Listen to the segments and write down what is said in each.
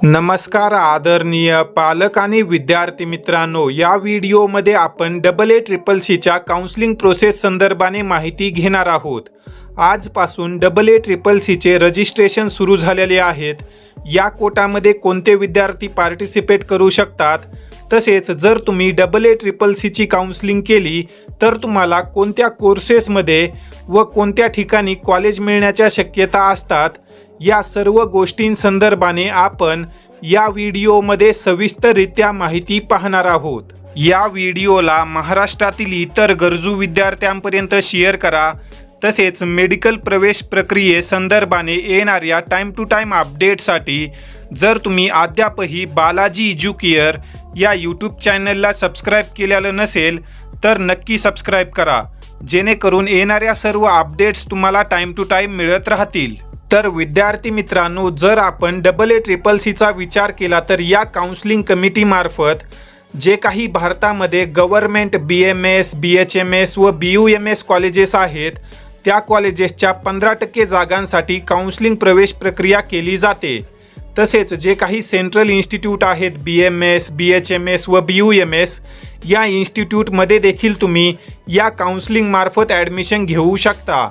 नमस्कार आदरणीय पालक आणि विद्यार्थी मित्रांनो या व्हिडिओमध्ये आपण डबल ए ट्रिपल सीच्या काउन्सिलिंग प्रोसेस संदर्भाने माहिती घेणार आहोत. आजपासून डबल ए ट्रिपल सीचे रजिस्ट्रेशन सुरू झालेले आहेत. या कोटामध्ये कोणते विद्यार्थी पार्टिसिपेट करू शकतात? तसेच जर तुम्ही डबल ए ट्रिपल सीची काउन्सिलिंग केली तर तुम्हाला कोणत्या कोर्सेसमध्ये व कोणत्या ठिकाणी कॉलेज मिळण्याच्या शक्यता असतात? या सर्व गोष्टींसंदर्भाने आपण या व्हिडिओमध्ये सविस्तररित्या माहिती पाहणार आहोत. या व्हिडिओला महाराष्ट्रातील इतर गरजू विद्यार्थ्यांपर्यंत शेअर करा. तसेच मेडिकल प्रवेश प्रक्रियेसंदर्भाने येणाऱ्या टाईम टू टाईम अपडेटसाठी जर तुम्ही अद्यापही बालाजी इज्युकेअर या यूट्यूब चॅनलला सबस्क्राईब केलेलं नसेल तर नक्की सबस्क्राईब करा. जेणेकरून येणाऱ्या सर्व अपडेट्स तुम्हाला टाईम टू टाईम मिळत राहतील. तर विद्यार्थी मित्रांनो जर आपण डबल ए ट्रिपल सीचा विचार केला तर या काउन्सिलिंग कमिटीमार्फत जे काही भारतामध्ये government B M S B H M S व B U M S colleges आहेत त्या कॉलेजेसच्या पंधरा टक्के जागांसाठी काउन्सिलिंग प्रवेश प्रक्रिया केली जाते. तसेच जे काही सेंट्रल इन्स्टिट्यूट आहेत B M S B H M S व बी यू एम एस या इन्स्टिट्यूटमध्ये देखील तुम्ही या काउन्सिलिंगमार्फत ॲडमिशन घेऊ शकता.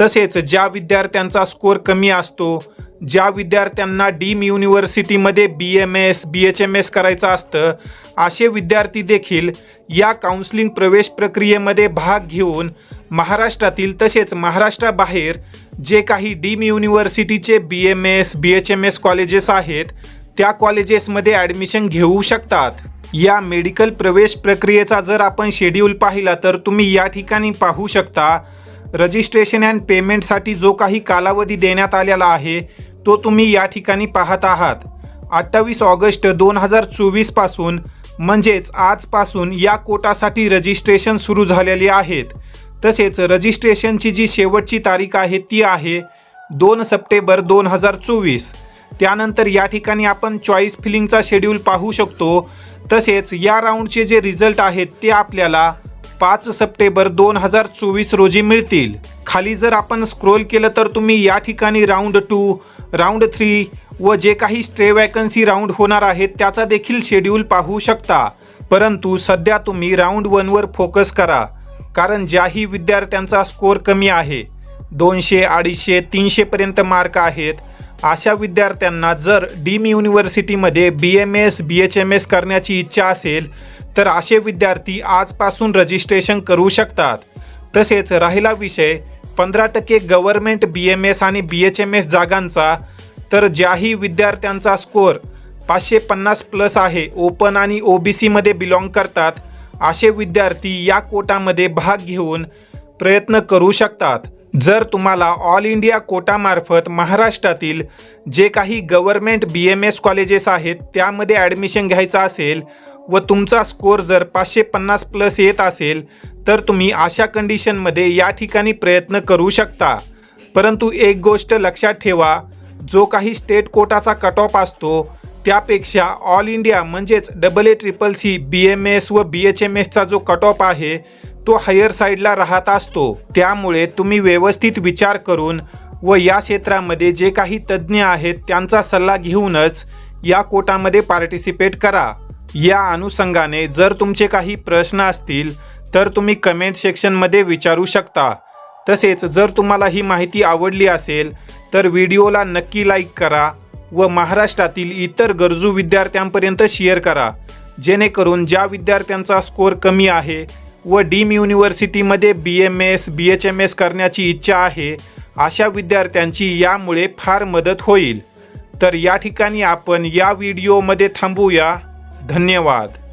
तसेच ज्या विद्यार्थ्यांचा स्कोर कमी असतो ज्या विद्यार्थ्यांना dim युनिव्हर्सिटीमध्ये B M S B H M S करायचं असतं असे विद्यार्थी देखील या काउन्सिलिंग प्रवेश प्रक्रियेमध्ये भाग घेऊन महाराष्ट्रातील तसेच महाराष्ट्राबाहेर जे काही dim युनिव्हर्सिटीचे B M S B H M S colleges आहेत त्या कॉलेजेसमध्ये ॲडमिशन घेऊ शकतात. या मेडिकल प्रवेश प्रक्रियेचा जर आपण शेड्यूल पाहिला तर तुम्ही या ठिकाणी पाहू शकता रजिस्ट्रेशन अँड पेमेंटसाठी जो काही कालावधी देण्यात आलेला आहे तो तुम्ही या ठिकाणी पाहत आहात. अठ्ठावीस ऑगस्ट दोन हजार चोवीसपासून म्हणजेच आजपासून या कोटासाठी रजिस्ट्रेशन सुरू झालेली आहेत. तसेच रजिस्ट्रेशनची जी शेवटची तारीख आहे ती आहे दोन सप्टेंबर दोन हजार चोवीस. त्यानंतर या ठिकाणी आपण चॉईस फिलिंगचा शेड्यूल पाहू शकतो. तसेच या राऊंडचे जे रिझल्ट आहेत ते आपल्याला पाच सप्टेंबर दोन हजार चोवीस रोजी मिळतील. खाली जर आपण स्क्रोल केलं तर तुम्ही या ठिकाणी राऊंड टू राऊंड थ्री व जे काही स्ट्रे वॅकन्सी राऊंड होणार आहेत त्याचा देखील शेड्यूल पाहू शकता. परंतु सध्या तुम्ही राऊंड वनवर फोकस करा कारण ज्याही विद्यार्थ्यांचा स्कोर कमी आहे. दोनशे अडीचशे तीनशेपर्यंत मार्क आहेत. अशा विद्यार्थ्यांना जर dim युनिव्हर्सिटीमध्ये B M S B H M S करण्याची इच्छा असेल तर असे विद्यार्थी आजपासून रजिस्ट्रेशन करू शकतात. तसेच राहिला विषय पंधरा टक्के गव्हर्मेंट बी एम एस आणि बी एच एम एस जागांचा तर ज्याही विद्यार्थ्यांचा स्कोअर पाचशे पन्नास प्लस आहे ओपन आणि ओ बी सीमध्ये बिलॉंग करतात असे विद्यार्थी या कोटामध्ये भाग घेऊन प्रयत्न करू शकतात. जर तुम्हाला ऑल इंडिया कोटामार्फत महाराष्ट्रातील जे काही government B M S colleges आहेत त्यामध्ये ॲडमिशन घ्यायचं असेल व तुमचा स्कोर जर पाचशे पन्नास प्लस येत असेल तर तुम्ही अशा कंडिशनमध्ये या ठिकाणी प्रयत्न करू शकता. परंतु एक गोष्ट लक्षात ठेवा जो काही स्टेट कोटाचा कट ऑफ असतो त्यापेक्षा ऑल इंडिया म्हणजेच double A triple C B M S व बी एच एम एसचा जो कट ऑफ आहे तो हायर साईडला राहत असतो. त्यामुळे तुम्ही व्यवस्थित विचार करून व या क्षेत्रामध्ये जे काही तज्ज्ञ आहेत त्यांचा सल्ला घेऊनच या कोटामध्ये पार्टिसिपेट करा. या अनुषंगाने जर तुमचे काही प्रश्न असतील तर तुम्ही कमेंट सेक्शनमध्ये विचारू शकता. तसेच जर तुम्हाला ही माहिती आवडली असेल तर व्हिडिओला नक्की लाईक करा व महाराष्ट्रातील इतर गरजू विद्यार्थ्यांपर्यंत शेअर करा. जेणेकरून ज्या विद्यार्थ्यांचा स्कोर कमी आहे व dim युनिव्हर्सिटीमध्ये B M S B H M S करण्याची इच्छा आहे अशा विद्यार्थ्यांची यामुळे फार मदत होईल. तर या ठिकाणी आपण या व्हिडिओमध्ये थांबूया. धन्यवाद.